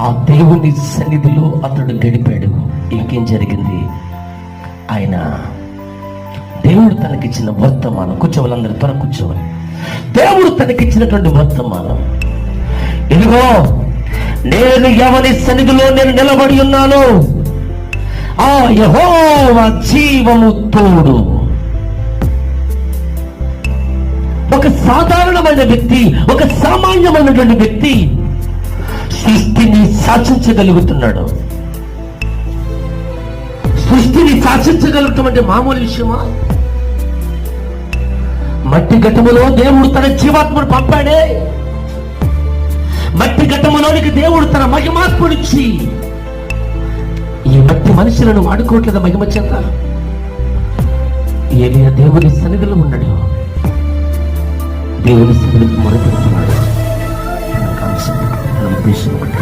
ఆ దేవుని సన్నిధిలో అతడు గడిపాడు. ఇంకేం జరిగింది? ఆయన దేవుడు తనకిచ్చిన వర్తమానం. కూర్చోవాలందరూ త్వర కూర్చోవాలి. దేవుడు తనకిచ్చినటువంటి వర్తమానం. ఇదిగో నేను ఎవరి సన్నిధిలో నేను నిలబడి ఉన్నాను ఆ యహోవా జీవము తోడు. ఒక సాధారణమైన వ్యక్తి ఒక సామాన్యమైనటువంటి వ్యక్తి సృష్టిని శాసించగలుగుతున్నాడు సృష్టిని శాసించగలగటం అంటే మామూలు విషయమా? మట్టి ఘటములో దేవుడు తన జీవాత్మను పంపాడే. మట్టి ఘటములోనికి దేవుడు తన మహిమాత్మనిచ్చి ఈ మట్టి మనుషులను వాడుకోవట్లేదు మహిమ చేత? ఏలియా దేవుని సన్నిధిలో ఉన్నాడు. దేవుని సన్నిధికి మొరపెడుతున్నాడు తన